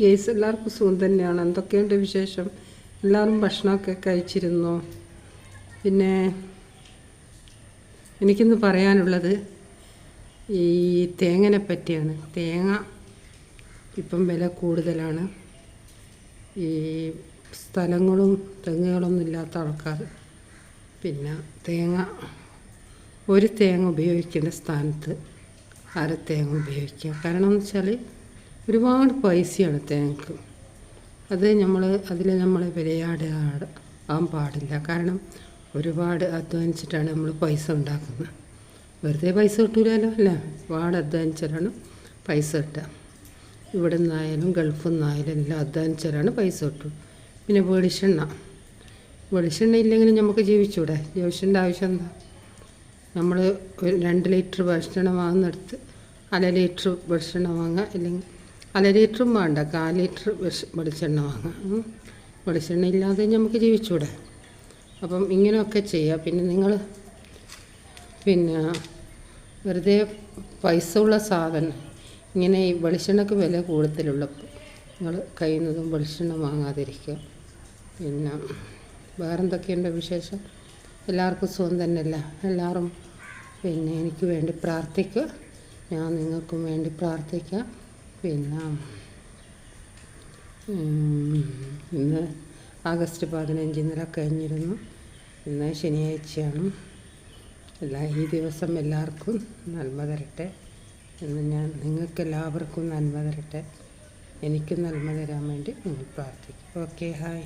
Guys എല്ലാവർക്കും സുഖം തന്നെയാണ്. എന്തൊക്കെയുണ്ട് വിശേഷം? എല്ലാവരും ഭക്ഷണമൊക്കെ കഴിച്ചിരുന്നു? പിന്നെ എനിക്കിന്ന് പറയാനുള്ളത് ഈ തേങ്ങനെ പറ്റിയാണ് തേങ്ങ ഇപ്പം വില കൂടുതലാണ്. ഈ സ്ഥലങ്ങളും തെങ്ങുകളൊന്നും ഇല്ലാത്ത ആൾക്കാർ പിന്നെ തേങ്ങ ഒരു തേങ്ങ ഉപയോഗിക്കേണ്ട സ്ഥാനത്ത് അര തേങ്ങ ഉപയോഗിക്കുക. കാരണം എന്ന് വെച്ചാൽ ഒരുപാട് പൈസയാണ് തേങ്ങക്ക്. അത് നമ്മൾ അതിൽ നമ്മൾ വിലയാട് ആകാൻ പാടില്ല. കാരണം ഒരുപാട് അധ്വാനിച്ചിട്ടാണ് നമ്മൾ പൈസ ഉണ്ടാക്കുന്നത്. വെറുതെ പൈസ കിട്ടൂലല്ലോ അല്ല? ഒരുപാട് അധ്വാനിച്ചാലാണ് പൈസ കിട്ടുക. ഇവിടെ നിന്നായാലും ഗൾഫിൽ നിന്നായാലും എല്ലാം അധ്വാനിച്ചാലാണ് പൈസ കിട്ടും പിന്നെ വെളിച്ചെണ്ണ. വെളിച്ചെണ്ണ ഇല്ലെങ്കിലും നമുക്ക് ജീവിച്ചൂടെ? ജീവിച്ചേണ്ട ആവശ്യം എന്താ? നമ്മൾ രണ്ട് ലിറ്റർ വെളിച്ചെണ്ണ വാങ്ങുന്നിടത്ത് അര ലിറ്റർ വെളിച്ചെണ്ണ വാങ്ങുക അല്ലെങ്കിൽ അര ലിറ്ററും വേണ്ട. കാൽ ലിറ്റർ വെളിച്ചെണ്ണ വാങ്ങാം. വെളിച്ചെണ്ണ ഇല്ലാതെ നമുക്ക് ജീവിച്ചൂടെ? അപ്പം ഇങ്ങനെയൊക്കെ ചെയ്യുക പിന്നെ നിങ്ങൾ പിന്നെ വെറുതെ പൈസ ഉള്ള സാധനം. ഇങ്ങനെ ഈ വെളിച്ചെണ്ണക്ക് വില കൂടുതലുള്ളപ്പോൾ നിങ്ങൾ കഴിയുന്നതും വെളിച്ചെണ്ണ വാങ്ങാതിരിക്കുക. പിന്നെ വേറെന്തൊക്കെയുണ്ട് വിശേഷം? എല്ലാവർക്കും സുഖം തന്നെയല്ല? എല്ലാവരും പിന്നെ എനിക്ക് വേണ്ടി പ്രാർത്ഥിക്കുക. ഞാൻ നിങ്ങൾക്കും വേണ്ടി പ്രാർത്ഥിക്കാം. പിന്നെ ഇന്ന് ആഗസ്റ്റ് പതിനഞ്ച് ഇന്നലെ കഴിഞ്ഞിരുന്നു. ഇന്ന് ശനിയാഴ്ചയാണ്. എല്ലാ ഈ ദിവസം എല്ലാവർക്കും നന്മ തരട്ടെ എന്ന് ഞാൻ നിങ്ങൾക്ക് എല്ലാവർക്കും നന്മ തരട്ടെ. എനിക്കും നന്മ തരാൻ വേണ്ടി നിങ്ങൾ പ്രാർത്ഥിക്കും. Okay hi.